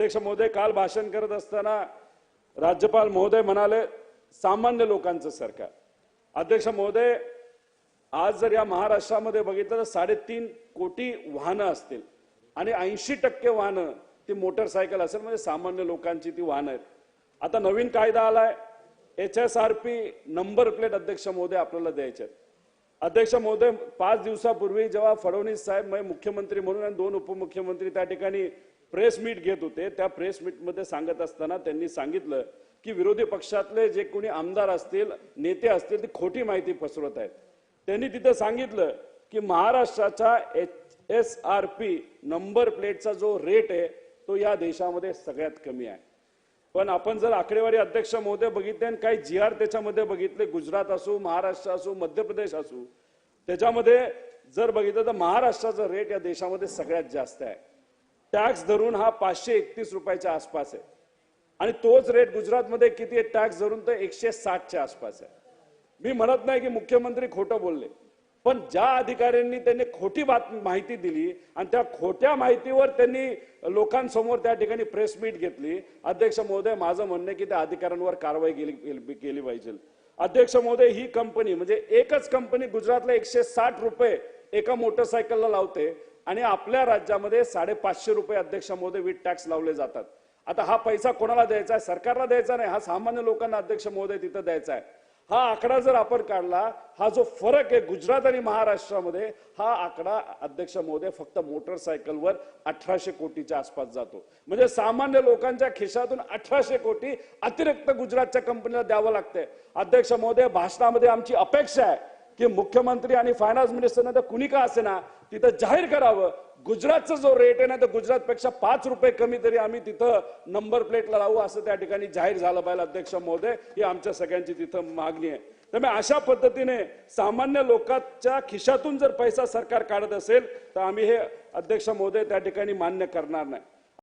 अध्यक्ष महोदय काल भाषण करत असताना राज्यपाल महोदय म्हणाले सामान्य लोकांचं सरकार. अध्यक्ष महोदय आज जर या महाराष्ट्रामध्ये बघितलं तर साडेतीन कोटी वाहनं असतील आणि ऐंशी टक्के वाहनं ती मोटरसायकल असेल म्हणजे सामान्य लोकांची ती वाहनं आहेत. आता नवीन कायदा आलाय H S R P number plate अध्यक्ष महोदय आपल्याला द्यायचे आहेत. अध्यक्ष महोदय पाच दिवसापूर्वी जेव्हा फडणवीस साहेब मुख्यमंत्री म्हणून आणि दोन उपमुख्यमंत्री त्या ठिकाणी प्रेस मीट घेत होते त्या प्रेस मीटमध्ये सांगत असताना त्यांनी सांगितलं की विरोधी पक्षातले जे कोणी आमदार असतील नेते असतील ती खोटी माहिती पसरवत आहेत. त्यांनी तिथं सांगितलं की महाराष्ट्राच्या H S R P number प्लेटचा जो रेट आहे तो या देशामध्ये सगळ्यात कमी आहे. पण आपण जर आकडेवारी अध्यक्ष महोदय बघितले आणि काही जी आर त्याच्यामध्ये बघितले गुजरात असो महाराष्ट्र असो मध्य प्रदेश असू त्याच्यामध्ये जर बघितलं तर महाराष्ट्राचा रेट या देशामध्ये सगळ्यात जास्त आहे. टॅक्स धरून हा पाचशे एकतीस रुपयाच्या आसपास आहे. आणि तोच रेट गुजरातमध्ये किती आहे? टॅक्स धरून तर एकशे साठच्या आसपास आहे. मी म्हणत नाही की मुख्यमंत्री खोटं बोलले पण ज्या अधिकाऱ्यांनी त्यांनी खोटी बात माहिती दिली आणि त्या खोट्या माहितीवर त्यांनी लोकांसमोर त्या ठिकाणी प्रेस मीट घेतली. अध्यक्ष महोदय माझं म्हणणं की त्या अधिकाऱ्यांवर कारवाई केली केली केली पाहिजे. अध्यक्ष महोदय ही कंपनी म्हणजे एकच कंपनी गुजरातला एकशे साठ रुपये एका मोटरसायकलला लावते. आणि आपल्या राज्यामध्ये साडेपाचशे रुपये अध्यक्ष महोदय वीट टॅक्स लावले जातात. आता हा पैसा कोणाला द्यायचा आहे? सरकारला द्यायचा नाही. हा सामान्य लोकांना अध्यक्ष महोदय तिथं द्यायचा आहे. हा आकडा जर आपण काढला हा जो फरक आहे गुजरात आणि महाराष्ट्रामध्ये हा आकडा अध्यक्ष महोदय फक्त मोटरसायकलवर अठराशे कोटीच्या आसपास जातो. म्हणजे सामान्य लोकांच्या खिशातून अठराशे कोटी अतिरिक्त गुजरातच्या कंपनीला द्यावं लागतंय. अध्यक्ष महोदय भाषणामध्ये आमची अपेक्षा आहे. की मुख्यमंत्री आणि फायनान्स मिनिस्टरने तर कुणी का असे ना तिथं जाहीर करावं. गुजरातचा जो रेट आहे ना तर गुजरातपेक्षा पाच रुपये कमी तरी आम्ही तिथं नंबर प्लेटला लावू असं त्या ठिकाणी जाहीर झालं पाहिजे अध्यक्ष महोदय. ही आमच्या सगळ्यांची तिथं मागणी आहे. त्यामुळे अशा पद्धतीने सामान्य लोकांच्या खिशातून जर पैसा सरकार काढत असेल तर आम्ही हे अध्यक्ष महोदय त्या ठिकाणी मान्य करणार नाही.